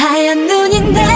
하얀 눈인데